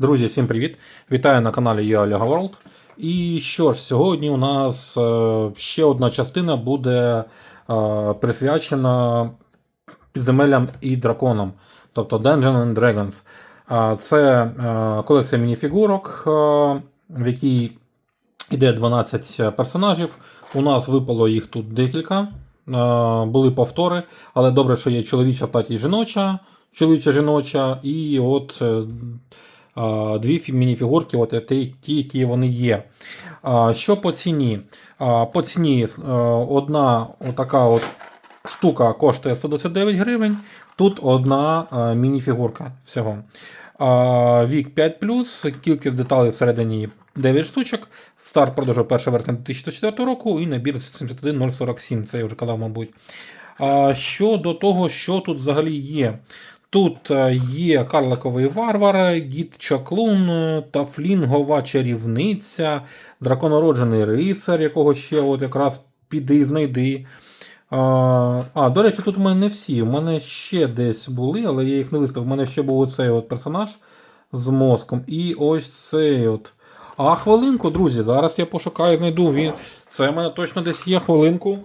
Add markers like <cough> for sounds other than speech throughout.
Друзі, всім привіт! Вітаю на каналі Олега World. І що ж, сьогодні у нас е, ще одна частина буде е, присвячена підземеллям і драконам, тобто Dungeons and Dragons. Це е, колекція мініфігурок, в якій йде 12 персонажів. У нас випало їх тут декілька. Були повтори, але добре, що є чоловіча статі жіноча, чоловіча жіноча, і от дві мініфігурки, от ті, ті, які вони є. Що по ціні? По ціні е, одна отака от штука коштує 129 гривень, тут одна е, мініфігурка всього. Вік 5, кількість деталей всередині 9 штучок. Старт продажу 1 вересня 2004 року і набір 71047, це я вже казав, мабуть. Щодо того, що тут взагалі є. Тут е, є Карликовий варвар, Гід Чаклун, е, Тафлінгова чарівниця, драконороджений рицар, якого ще от якраз піди знайди. А, до речі, тут у мене не всі. У мене ще десь були, але я їх не виставив. У мене ще був оцей от персонаж з мозком. І ось цей от. А хвилинку, друзі, зараз я пошукаю, знайду. Він... Це в мене точно десь є хвилинку.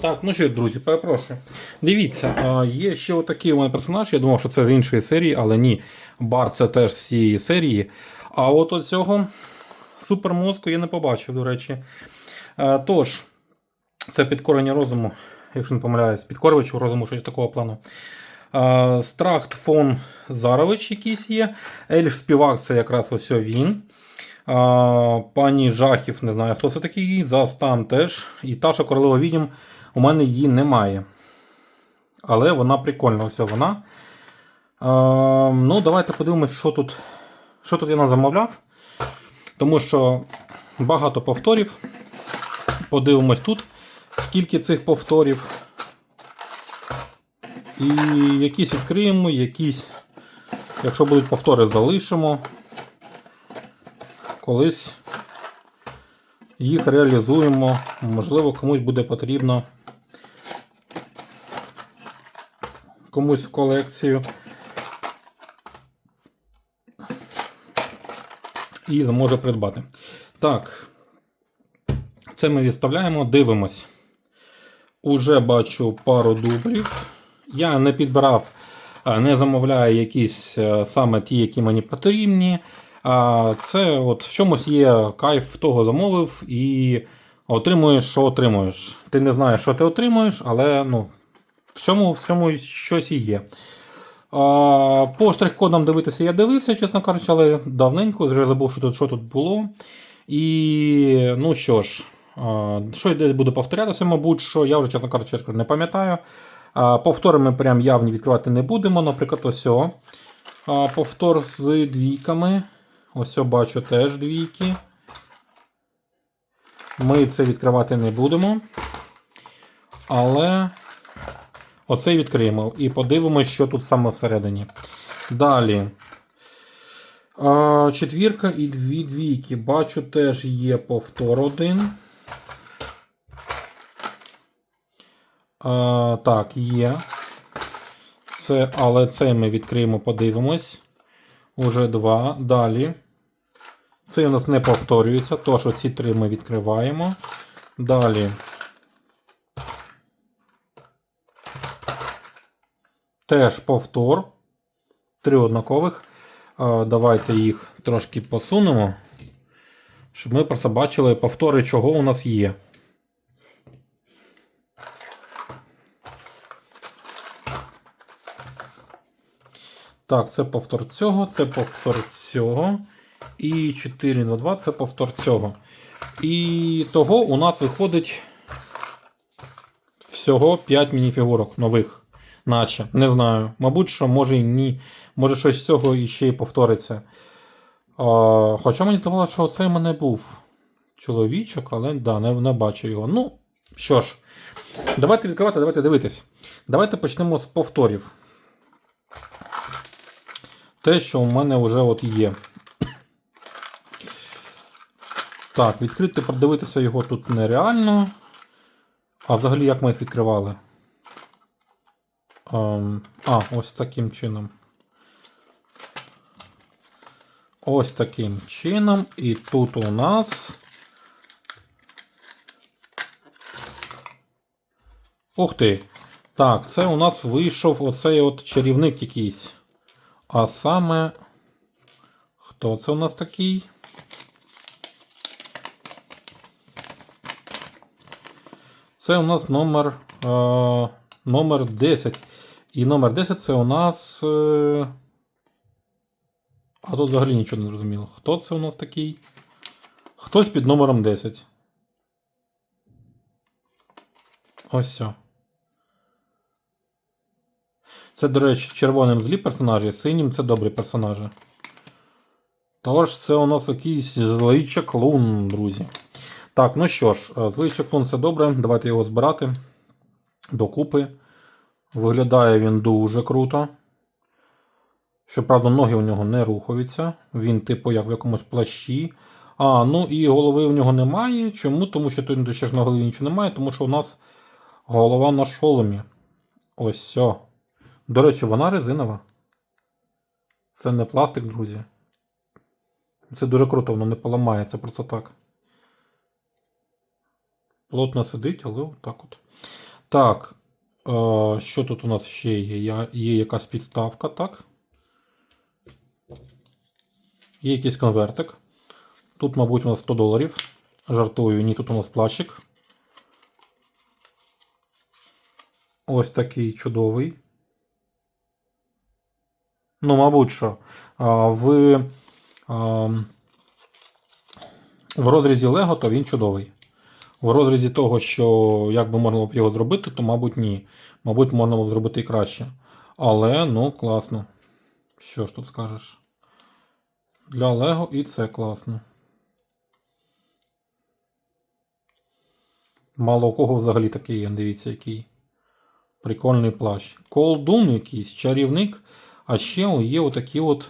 Так, ну що, друзі, перепрошую. Дивіться, є ще отакий у мене персонаж. Я думав, що це з іншої серії, але ні. Бар це теж з цієї серії. А от оцього супермозку я не побачив, до речі. Е, Тож, це підкорення розуму, якщо не помиляюсь, підкорювач розуму, щось такого плану. Е, Страхт фон Зарович якийсь є. Ельф співак це якраз ось він. Пані Жахів, не знаю, хто це такий. Застан теж. І Таша Королева Відім, у мене її немає. Але вона прикольна, ось вона. А, ну, давайте подивимось, що тут, що тут я нам замовляв. Тому що багато повторів. Подивимось тут, скільки цих повторів. І якісь відкриємо, якісь, якщо будуть повтори, залишимо колись їх реалізуємо. Можливо, комусь буде потрібно комусь в колекцію. І зможе придбати. Так, це ми відставляємо, дивимось. Уже бачу пару дублів. Я не підбирав, е, не замовляю якісь е, саме ті, які мені потрібні. Це от в чомусь є кайф того замовив і отримуєш, що отримуєш. Ти не знаєш, що ти отримуєш, але ну, в чому, в чому щось і є. А, по штрих-кодам дивитися я дивився, чесно кажучи, але давненько, вже забув, що тут, що тут було. І ну що ж, а, щось десь буду повторятися, мабуть, що я вже, чесно кажучи, не пам'ятаю. Повтори ми прям явні відкривати не будемо. Наприклад, ось. о. А, повтор з двійками. Ось я бачу теж двійки. Ми це відкривати не будемо. Але оцей відкриємо і подивимось, що тут саме всередині. Далі. А, четвірка і дві двійки. Бачу, теж є повтор один. А, так, є. Це, але цей ми відкриємо, подивимось. Уже два. Далі. Це у нас не повторюється, тож оці три ми відкриваємо. Далі. Теж повтор. Три однакових. Давайте їх трошки посунемо, щоб ми просто бачили повтори, чого у нас є. Так, це повтор цього, це повтор цього. І 4 на 2 це повтор цього. І того у нас виходить всього 5 мініфігурок нових. Наче. Не знаю. Мабуть, що може і ні. Може щось з цього іще й повториться. А, хоча мені здавалося, що це в мене був чоловічок, але да, не, не бачу його. Ну, що ж, давайте відкривати, давайте дивитись. Давайте почнемо з повторів. Те, що у мене вже от є. Так, відкрити, продивитися його тут нереально. А взагалі як ми їх відкривали? Ем, а, ось таким чином. Ось таким чином. І тут у нас. Ух ти! Так, це у нас вийшов оцей от чарівник якийсь. А саме. Хто це у нас такий? Це у нас номер, е, номер 10. І номер 10 це у нас. Е, а тут взагалі нічого не зрозуміло. Хто це у нас такий? Хтось під номером 10. Ось все. Це, до речі, червоним злі персонажі, синім це добрі персонажі. Тож, це у нас якийсь злий чаклун, друзі. Так, ну що ж, е, злий чаклун це добре. Давайте його збирати докупи. Виглядає він дуже круто. Щоправда, ноги у нього не рухаються. Він, типу, як в якомусь плащі. А, ну і голови у нього немає. Чому? Тому що тут ще ж на голові нічого немає, тому що у нас голова на шоломі. Ось все. До речі, вона резинова. Це не пластик, друзі. Це дуже круто, воно не поламається просто так. Плотно сидить, але отак от. Так. Е, що тут у нас ще є? Є якась підставка, так? Є якийсь конвертик. Тут, мабуть, у нас 100 доларів. Жартую, ні, тут у нас плащик. Ось такий чудовий. Ну, мабуть, що. В, в розрізі Лего, то він чудовий. В розрізі того, що як би можна б його зробити, то, мабуть, ні. Мабуть, можна було б зробити і краще. Але, ну, класно. Що ж тут скажеш? Для Лего і це класно. Мало у кого взагалі такий є, дивіться, який. Прикольний плащ. Колдун якийсь, чарівник. А ще є отакі от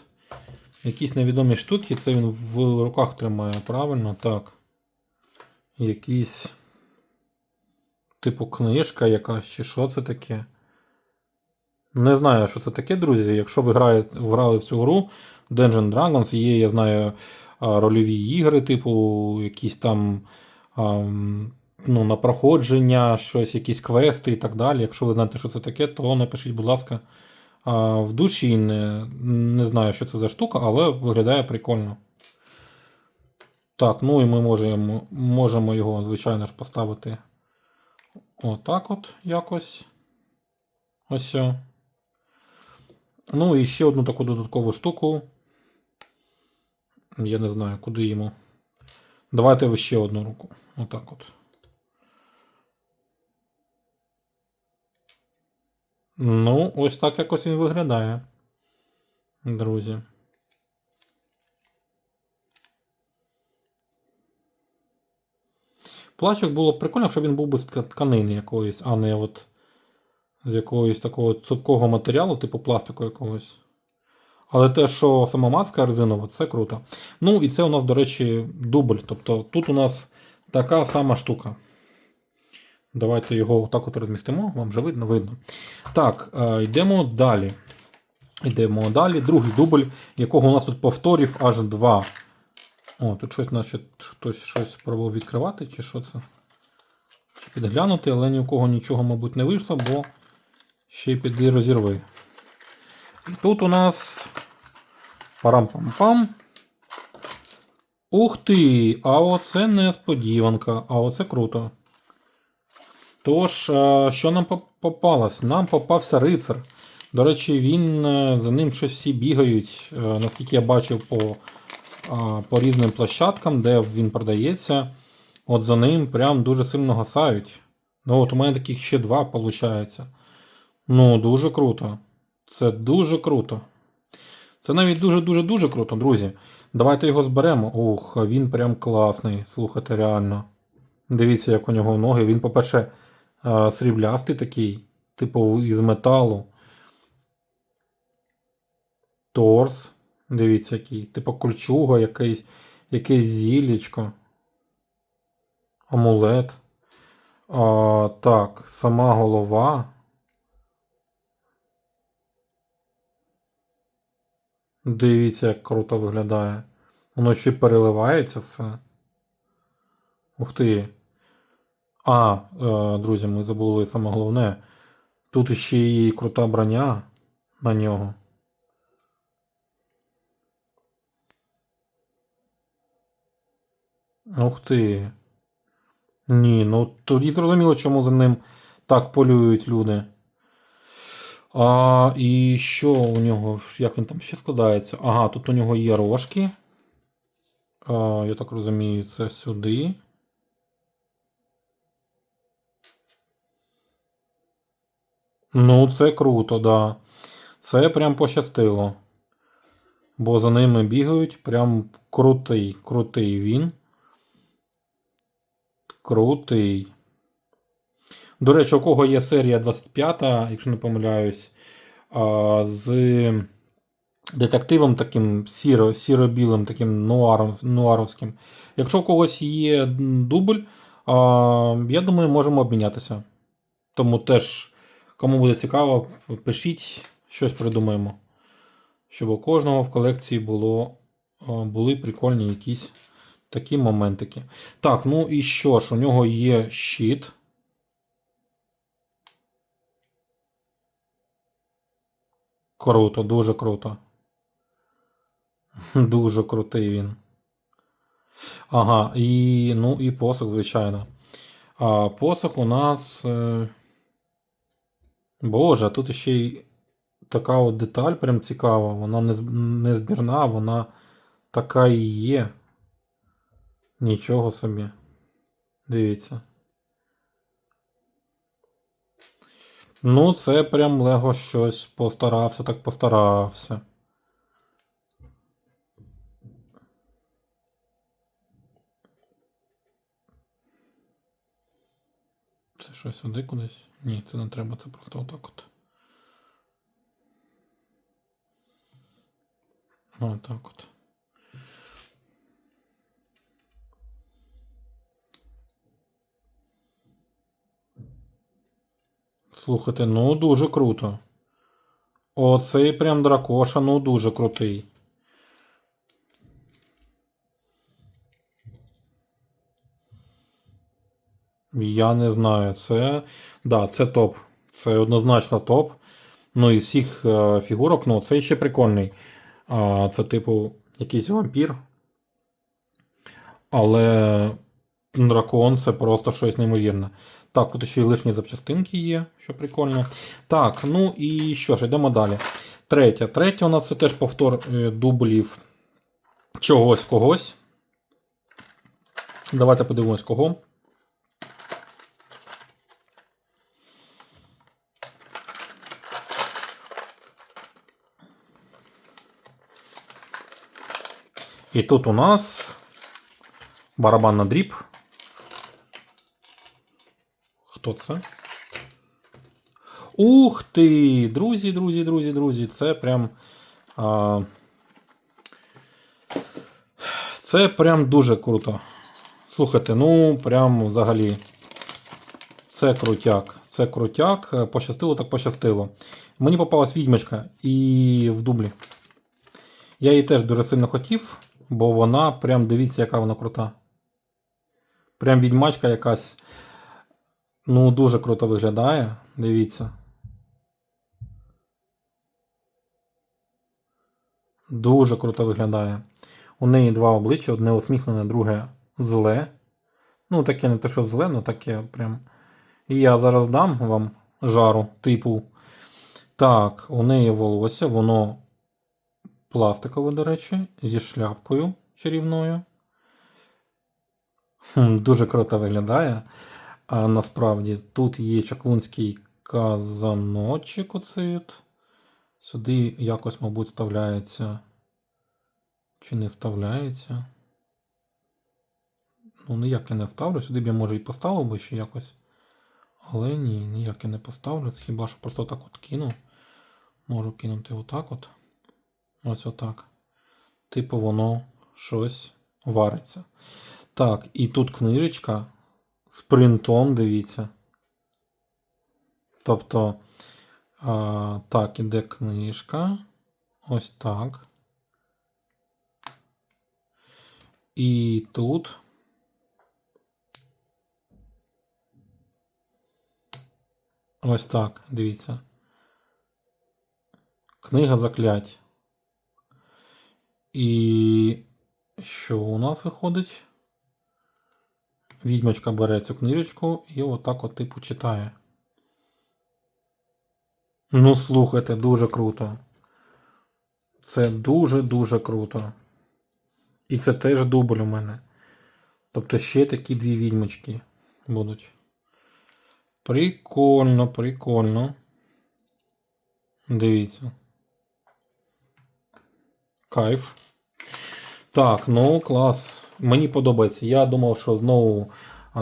якісь невідомі штуки. Це він в руках тримає, правильно? Так. Якісь. Типу книжка якась, чи що це таке? Не знаю, що це таке, друзі. Якщо ви граєте, грали в цю гру Dungeon Dragons, є, я знаю, рольові ігри, типу, якісь там ну, на проходження, щось, якісь квести і так далі. Якщо ви знаєте, що це таке, то напишіть, будь ласка, в душі. Не, не знаю, що це за штука, але виглядає прикольно. Так, ну і ми можемо, можемо його, звичайно ж, поставити отак от якось. Ось. Ну і ще одну таку додаткову штуку. Я не знаю, куди йому. Давайте ще одну руку. Отак от. Ну, ось так якось він виглядає. Друзі. Плачок було б прикольно, якщо він був би з тканини якоїсь, а не от з якогось такого цупкого матеріалу, типу пластику якогось. Але те, що сама маска резинова, це круто. Ну і це у нас, до речі, дубль. Тобто тут у нас така сама штука. Давайте його так от розмістимо, вам вже видно, видно. Так, е, йдемо далі. Йдемо далі. Другий дубль, якого у нас тут повторів аж два. О, тут щось, наче хтось щось пробував відкривати, чи що це? Підглянути, але ні у кого нічого, мабуть, не вийшло, бо ще й піди розірви. І тут у нас парам-пам-пам. Ух ти! А оце несподіванка, а оце круто. Тож, що нам попалось? Нам попався рицар. До речі, він е, за ним щось всі бігають, е, наскільки я бачив по по різним площадкам, де він продається. От за ним прям дуже сильно гасають. Ну, от у мене таких ще два виходить. Ну, дуже круто. Це дуже круто. Це навіть дуже-дуже-дуже круто, друзі. Давайте його зберемо. Ух, він прям класний. Слухайте, реально. Дивіться, як у нього ноги. Він, по-перше, сріблястий такий, типу із металу. Торс. Дивіться, який. Типу кольчуга, якийсь, якесь зіллячко. Амулет. А, так, сама голова. Дивіться, як круто виглядає. Воно ще переливається все. Ух ти. А, е, друзі, ми забули саме головне. Тут ще й крута броня на нього. Ух ти. Ні, ну тоді зрозуміло, чому за ним так полюють люди. А, і що у нього? Як він там ще складається? Ага, тут у нього є рожки. А, я так розумію, це сюди. Ну, це круто, да. Це прям пощастило. Бо за ними бігають. Прям крутий, крутий він. Крутий. До речі, у кого є серія 25, якщо не помиляюсь, з детективом таким сіро, сіро-білим, таким нуаром, нуаровським. Якщо у когось є дубль, я думаю, можемо обмінятися. Тому теж, кому буде цікаво, пишіть, щось придумаємо. Щоб у кожного в колекції було, були прикольні якісь такі моментики. Так, ну і що ж, у нього є щит. Круто, дуже круто. <laughs> Дуже крутий він. Ага, і, ну, і посох, звичайно. А посох у нас. Е... Боже, тут ще й така от деталь прям цікава. Вона не збірна, вона така і є. Нічого собі. Дивіться. Ну, це прям Лего щось постарався, так постарався. Це що сюди кудись? Ні, це не треба, це просто отак от. Отак от. Слухайте, ну дуже круто. Оцей прям дракоша, ну дуже крутий. Я не знаю, це. Да, це топ. Це однозначно топ. Ну, із всіх е, фігурок, ну, цей ще прикольний. А, це, типу, якийсь вампір. Але дракон це просто щось неймовірне. Так, тут ще й лишні запчастинки є, що прикольно. Так, ну і що ж, йдемо далі. Третя. Третя у нас це теж повтор е, дублів чогось когось. Давайте подивимось кого. І тут у нас барабан на дріб. Хто це? Ух ти! Друзі, друзі, друзі, друзі, це прям. А, це прям дуже круто. Слухайте, ну прям взагалі. Це крутяк. Це крутяк. Пощастило, так пощастило. Мені попалась відьмочка і в дублі. Я її теж дуже сильно хотів, бо вона прям дивіться, яка вона крута. Прям відьмачка якась. Ну, дуже круто виглядає. Дивіться. Дуже круто виглядає. У неї два обличчя, одне усміхнене, друге зле. Ну, таке не те, що зле, але таке прям. І я зараз дам вам жару, типу. Так, у неї волосся, воно пластикове, до речі, зі шляпкою. чарівною. Хм, Дуже круто виглядає. А насправді тут є чаклунський казаночок. Оцей. Сюди якось, мабуть, вставляється. Чи не вставляється? Ну, ніяк я не вставлю. Сюди б я може і поставив би ще якось. Але ні, ніяк я не поставлю. Хіба що просто так от кину. Можу кинути отак от. Ось отак. Типу воно щось вариться. Так, і тут книжечка з принтом, дивіться. Тобто, а, так, іде книжка. Ось так. І тут. Ось так, дивіться. Книга заклять. І що у нас виходить? Відьмочка бере цю книжечку і отак от типу читає. Ну, слухайте, дуже круто. Це дуже-дуже круто. І це теж дубль у мене. Тобто ще такі дві відьмочки будуть. Прикольно, прикольно. Дивіться. Кайф. Так, ну клас. Мені подобається. Я думав, що знову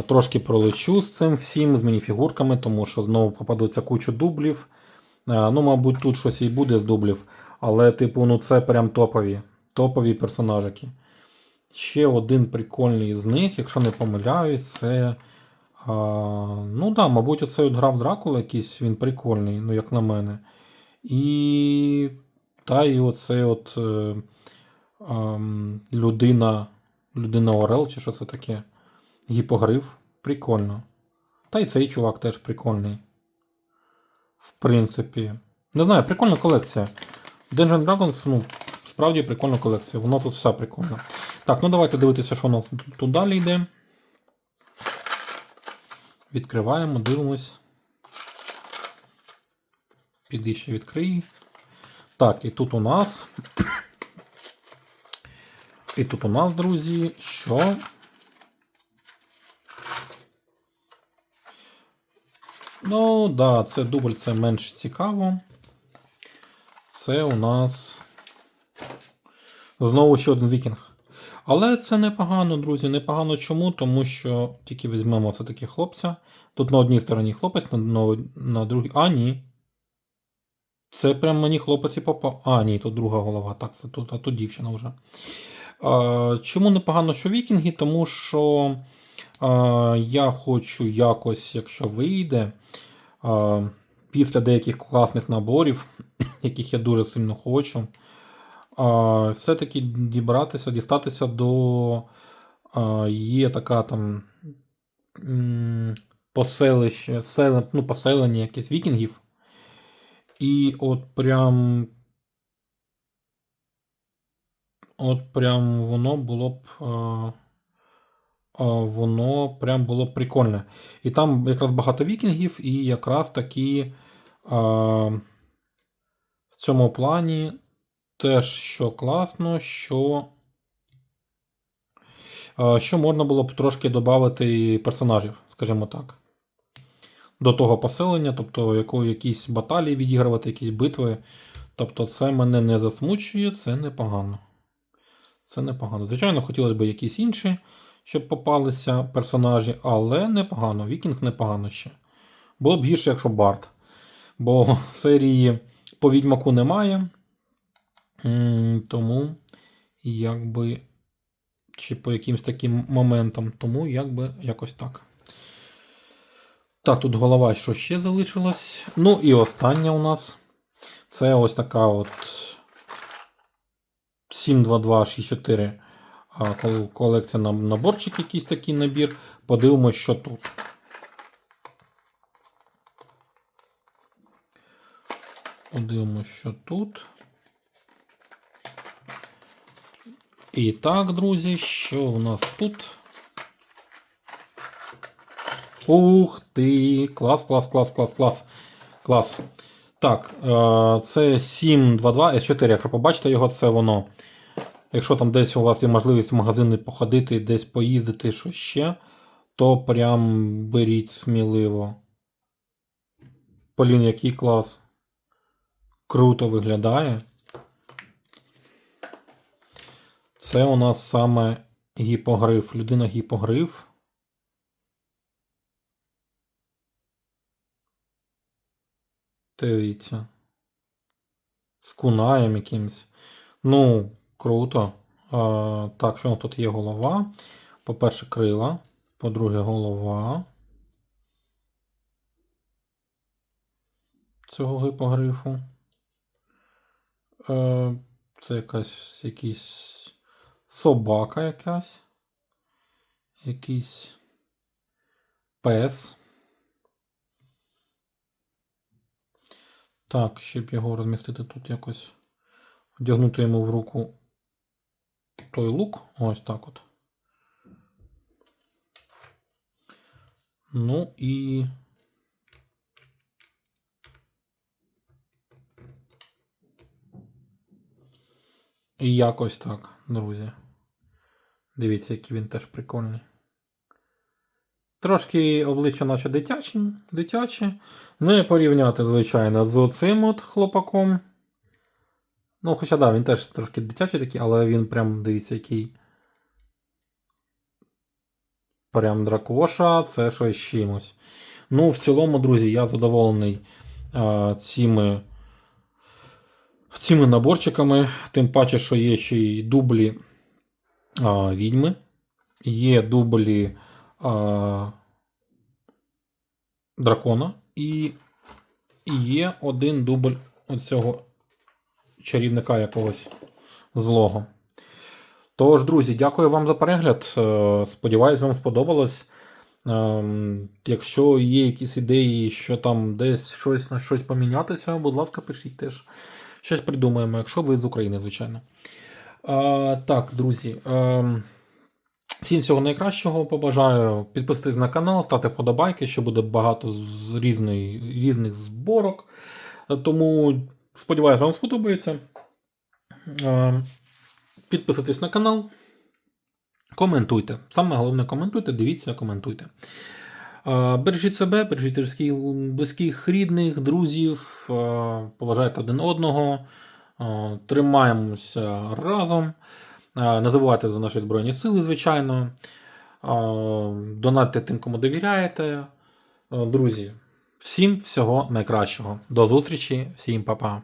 трошки пролечу з цим всім, з мініфігурками, тому що знову попадуться кучу дублів. Ну, мабуть, тут щось і буде з дублів. Але, типу, ну це прям топові. Топові персонажики. Ще один прикольний з них, якщо не помиляюсь, це. А, ну да, мабуть, оцей от грав Дракула якийсь, він прикольний, ну, як на мене. І. Та і оцей от е, ем, людина. Людина Орел, чи що це таке? Гіпогриф. Прикольно. Та й цей чувак теж прикольний. В принципі. Не знаю, прикольна колекція. Dungeon Dragons, ну, справді прикольна колекція. Воно тут все прикольно. Так, ну давайте дивитися, що у нас тут- тут далі йде. Відкриваємо, дивимось. Піди ще відкрий. Так, і тут у нас. І тут у нас, друзі, що. Ну, да, це дубль, це менш цікаво. Це у нас знову ще один вікінг. Але це непогано, друзі. Непогано чому? Тому що тільки візьмемо все таки хлопця. Тут на одній стороні хлопець, на, на, на другій. А, ні. Це прям мені хлопець і попав. А, ні, тут друга голова. Так, це тут, а тут дівчина вже. Чому непогано, що вікінги? Тому що я хочу якось, якщо вийде, після деяких класних наборів, <clears throat> яких я дуже сильно хочу, все-таки дібратися, дістатися до. Є така там поселище, сел, ну, поселення якесь вікінгів. І от прям. От прям воно було б. А, а, воно прям було б прикольне. І там якраз багато вікінгів, і якраз таки а, в цьому плані теж що класно, що. Що можна було б трошки додати персонажів, скажімо так. До того поселення, тобто яко, якісь баталії відігравати, якісь битви. Тобто, це мене не засмучує, це непогано. Це непогано. Звичайно, хотілося б якісь інші, щоб попалися персонажі, але непогано. Вікінг непогано ще. Було б гірше, якщо Барт. Бо серії по відьмаку немає. Тому, якби. Чи по якимсь таким моментам. Тому якби якось так. Так, тут голова, що ще залишилось. Ну і остання у нас. Це ось така от 72264 а, колекція на- наборчик, якийсь такий набір. Подивимось, що тут. Подивимось, що тут. І так, друзі, що у нас тут? Ух ти! Клас, клас, клас, клас, клас. Клас. Так, е, це 722 S4, якщо побачите його, це воно. Якщо там десь у вас є можливість в магазини походити, десь поїздити, що ще, то прям беріть сміливо. Полін, який клас. Круто виглядає. Це у нас саме гіпогриф. Людина гіпогриф. Дивіться. З кунаєм якимось. Ну, круто. А, так, що тут є голова? По-перше, крила. По-друге, голова. Цього гипогрифу. Е, це якась якийсь собака якась. Якийсь пес. Так, щоб його розмістити тут якось. Вдягнути йому в руку той лук. Ось так от. Ну і. І якось так, друзі. Дивіться, який він теж прикольний. Трошки обличчя наче дитячі, дитячі. Не порівняти, звичайно, з оцим от хлопаком. Ну, хоча да, він теж трошки дитячий такий, але він прям, дивіться, який. Прям дракоша, це щось чимось. Ну, в цілому, друзі, я задоволений а, цими, цими наборчиками. Тим паче, що є ще й дублі а, відьми. Є дублі а, дракона. І, і є один дубль оцього чарівника якогось злого. Тож, друзі, дякую вам за перегляд. Е, Сподіваюсь, вам сподобалось. Ем, Якщо є якісь ідеї, що там десь щось на щось помінятися, будь ласка, пишіть теж. Щось придумаємо, якщо ви з України, звичайно. Е, Так, друзі. ем, Всім всього найкращого побажаю. Підписуйтесь на канал, ставте вподобайки, що буде багато з різної, різних зборок. Е, Тому сподіваюся, вам сподобається. Е, Підписуйтесь на канал. Коментуйте. Саме головне коментуйте, дивіться, коментуйте. Е, Бережіть себе, бережіть близьких, рідних, друзів, е, поважайте один одного, тримаємося разом. Не забувайте за наші Збройні Сили, звичайно. Донатьте тим, кому довіряєте. Друзі, всім всього найкращого. До зустрічі, всім па-па.